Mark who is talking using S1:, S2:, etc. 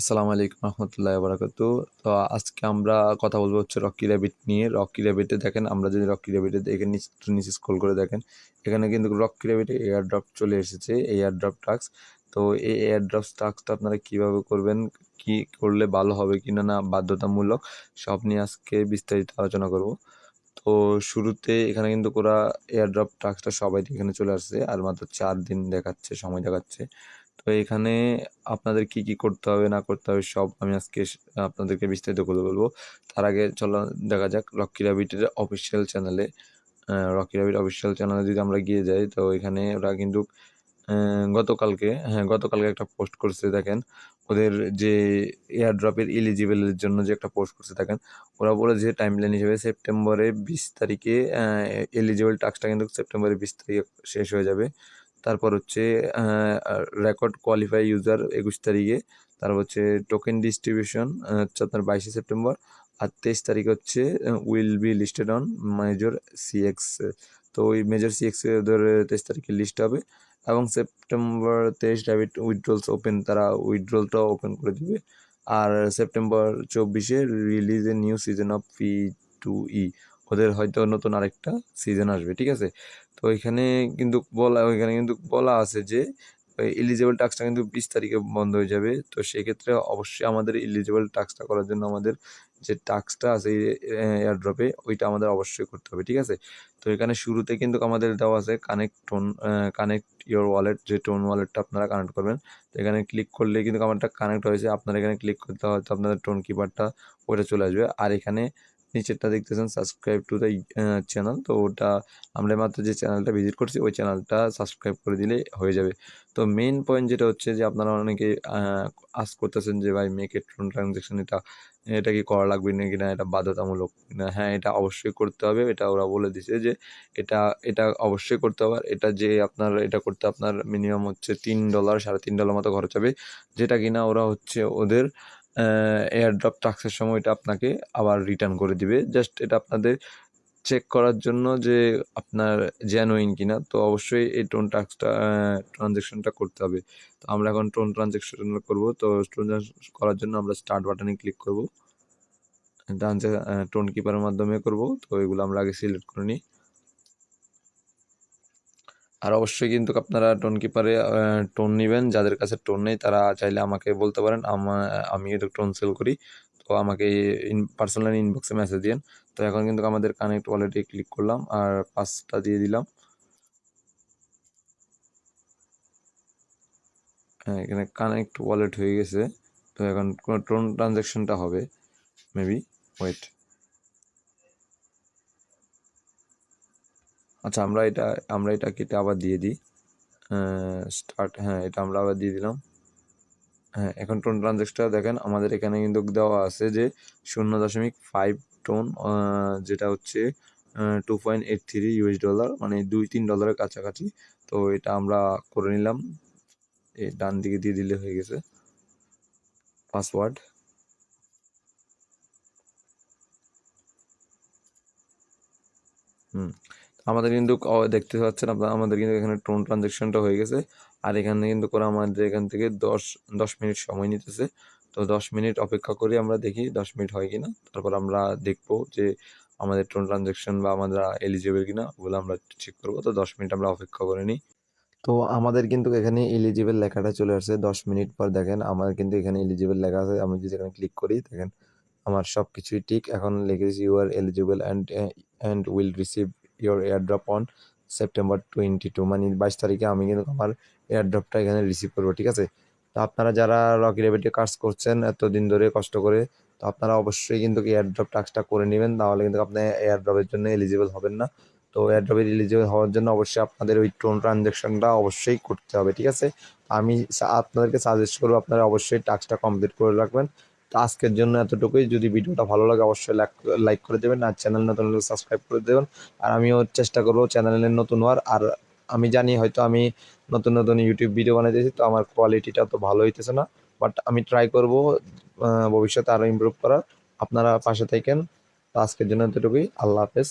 S1: আসসালামু আলাইকুম রহমতুল্লাহ বারাকাতু। তো আজকে আমরা কথা বলব হচ্ছে রকি র্যাবিট নিয়ে। রকি র্যাবিটে দেখেন, আমরা যদি রকি র্যাবিটে দেখে নিচে নিচে স্ক্রল করে দেখেন, এখানে কিন্তু রকি র্যাবিটে এয়ার ড্রপ চলে এসেছে এয়ার ড্রপ টাস্ক তো এই এয়ার ড্রপ টাস্কটা আপনারা কীভাবে করবেন, কি করলে ভালো হবে কিনা না বাধ্যতামূলক, সব নিয়ে আজকে বিস্তারিত আলোচনা করব। তো শুরুতে এখানে কিন্তু ওরা এয়ার ড্রপ টাস্কটা সবাই এখানে চলে আসছে, আর মাত্র চার দিন দেখাচ্ছে, সময় দেখাচ্ছে। তো এখানে আপনাদের কি কি করতে হবে, না করতে হবে, সব আমি আজকে আপনাদেরকে বিস্তারিত করে বলব। তার আগে চলো দেখা যাক রকি রাবিটের অফিসিয়াল চ্যানেলে রকি রাবিট অফিসিয়াল চ্যানেলে যদি আমরা গিয়ে যাই, তো এখানে ওরা কিন্তু গতকালকে হ্যাঁ গতকালকে একটা পোস্ট করছে, দেখেন। ওদের যে এয়ার ড্রপের এলিজিবলের জন্য যে একটা পোস্ট করছে, দেখেন, ওরা বলে যে টাইম লাইন হিসেবে সেপ্টেম্বরে বিশ তারিখে এলিজিবল টাস্কটা কিন্তু সেপ্টেম্বরে বিশ তারিখে শেষ হয়ে যাবে। তারপর হচ্ছে রেকর্ড কোয়ালিফাই ইউজার একুশ তারিখে, তারপর হচ্ছে টোকেন ডিস্ট্রিবিউশন হচ্ছে আপনার বাইশে সেপ্টেম্বর আর তেইশ তারিখ হচ্ছে will be listed on major CX তো ওই মেজর সিএক্স ওদের তেইশ তারিখে লিস্ট হবে। এবং সেপ্টেম্বর তেইশ ডেবিট উইথড্রলস ওপেন তারা উইথড্রলটাও ওপেন করে দিবে। আর সেপ্টেম্বর চব্বিশে release a new season of P two E ওদের হয়তো নতুন আরেকটা সিজন আসবে, ঠিক আছে? তো এখানে কিন্তু বলা ওইখানে কিন্তু বলা আছে যে এলিজিবল টাস্কটা কিন্তু বিশ তারিখে বন্ধ হয়ে যাবে। তো সেক্ষেত্রে অবশ্যই আমাদের এলিজিবল টাস্কটা করার জন্য আমাদের যে টাস্কটা আছে এয়ারড্রপে ওইটা আমাদের অবশ্যই করতে হবে, ঠিক আছে? তো এখানে শুরুতে কিন্তু আমাদের দেওয়া আছে connect Ton connect your wallet যে টোন ওয়ালেটটা আপনারা কানেক্ট করবেন। তো এখানে ক্লিক করলে কিন্তু আমারটা কানেক্ট হয়েছে। আপনারা এখানে ক্লিক করতে হয়তো আপনাদের টোন কিপারটা ওইটা চলে আসবে। আর এখানে নিচেরটা দেখতেছেন সাবস্ক্রাইব টু দ্য চ্যানেল তো ওটা আমরা মাত্র যে চ্যানেলটা ভিজিট করছি, ওই চ্যানেলটা সাবস্ক্রাইব করে দিলে হয়ে যাবে। তো মেইন পয়েন্ট যেটা হচ্ছে যে, আপনারা অনেকে আস করতেছেন যে, ভাই মেক এ ট্রানজ্যাকশন এটা এটা কি করা লাগবে নাকি না? এটা বাধ্যতামূলক? না হ্যাঁ এটা অবশ্যই করতে হবে। এটা ওরা বলে দিছে যে, এটা এটা অবশ্যই করতে হবে। এটা যে আপনার, এটা করতে আপনার মিনিমাম হচ্ছে তিন ডলার সাড়ে তিন ডলার মতো খরচ হবে। যেটা কিনা ওরা হচ্ছে ওদের এয়ারড্রপ টাক্সের সময় এটা আপনাকে আবার রিটার্ন করে দিবে। জাস্ট এটা আপনাদের চেক করার জন্য যে আপনার জেনুইন কিনা। তো অবশ্যই এই টোন টাক্সটা ট্রানজেকশনটা করতে হবে। তো আমরা এখন টোন ট্রানজেকশন করব। তো করার জন্য আমরা স্টার্ট বাটনে ক্লিক করব। টোন কিপারের মাধ্যমে করব। তো এগুলো আমরা আগে সিলেক্ট করে নিই। আর অবশ্যই কিন্তু আপনারা টোন কিপারে টোন নেবেন। যাদের কাছে টোন নেই, তারা চাইলে আমাকে বলতে পারেন। আমি কিন্তু টোন সেল করি। তো আমাকে ইন পার্সোনাল ইনবক্সে মেসেজ দিন তো এখন কিন্তু আমাদের কানেক্ট ওয়ালেটে ক্লিক করলাম আর পাঁচটা দিয়ে দিলাম। হ্যাঁ এখানে কানেক্ট ওয়ালেট হয়ে গেছে। তো এখন কোনো টোন ট্রানজ্যাকশনটা হবে মেবি ওয়েট আচ্ছা আমরা এটা আমরা এটা কেটে আবার দিয়ে দিই। স্টার্ট হ্যাঁ এটা আমরা আবার দিয়ে দিলাম। হ্যাঁ এখন টোন ট্রানজ্যাকশনটা দেখেন, আমাদের এখানে কিন্তু দেওয়া আছে যে শূন্য দশমিক ফাইভ টোন যেটা হচ্ছে two point eight three US dollar মানে দুই, তিন ডলারের কাছাকাছি। তো এটা আমরা করে নিলাম। এই ডান দিকে দিয়ে দিলে হয়ে গেছে। পাসওয়ার্ড হুম আমাদের কিন্তু দেখতে পাচ্ছেন আপনারা, আমাদের কিন্তু এখানে টোন ট্রানজেকশনটা হয়ে গেছে। আর এখানে কিন্তু করে আমাদের এখান থেকে দশ দশ মিনিট সময় নিতেছে। তো দশ মিনিট অপেক্ষা করি আমরা দেখি দশ মিনিট হয় কিনা। তারপর আমরা দেখব যে আমাদের টোন ট্রানজ্যাকশন বা আমরা এলিজিবল কিনা ওগুলো আমরা চেক করব। তো দশ মিনিট আমরা অপেক্ষা করে নিই। তো আমাদের কিন্তু এখানে এলিজিবল লেখাটা চলে আসছে। দশ মিনিট পর দেখেন আমার কিন্তু এখানে এলিজিবল লেখা আছে। আমি যদি এখানে ক্লিক করি, দেখেন আমার সব কিছুই ঠিক। এখন লিখেছি you are eligible and and will receive your airdrop on September twenty two মানে বাইশ তারিখে আমি কিন্তু আমার এয়ারড্রপটা এখানে রিসিভ করব, ঠিক আছে? তো আপনারা যারা রকি রেবিটে কাজ করছেন এতদিন ধরে কষ্ট করে, তো আপনারা অবশ্যই কিন্তু এয়ারড্রপ টাস্কটা করে নেবেন তাহলে কিন্তু আপনি এয়ারড্রপের জন্য এলিজিবল হবেন না। তো এয়ারড্রপের এলিজিবল হওয়ার জন্য অবশ্যই আপনাদের ওই টোন ট্রানজ্যাকশনটা অবশ্যই করতে হবে, ঠিক আছে? আমি আপনাদেরকে সাজেস্ট করব, আপনারা অবশ্যই টাস্কটা কমপ্লিট করে রাখবেন। তো আজকের জন্য এতটুকুই। যদি ভিডিওটা ভালো লাগে, অবশ্যই লাইক করে দেবেন আর চ্যানেল নতুন হলে সাবস্ক্রাইব করে দেবেন। আর আমিও চেষ্টা করব চ্যানেলের নতুন হওয়ার। আর আমি জানি হয়তো আমি নতুন নতুন ইউটিউব ভিডিও বানাইতেছি, তো আমার কোয়ালিটিটা তো ভালো হইতেছে না। বাট আমি ট্রাই করব ভবিষ্যতে আরও ইমপ্রুভ করার। আপনারা পাশে থাকেন। তো আজকের জন্য এতটুকুই। আল্লাহ হাফেজ।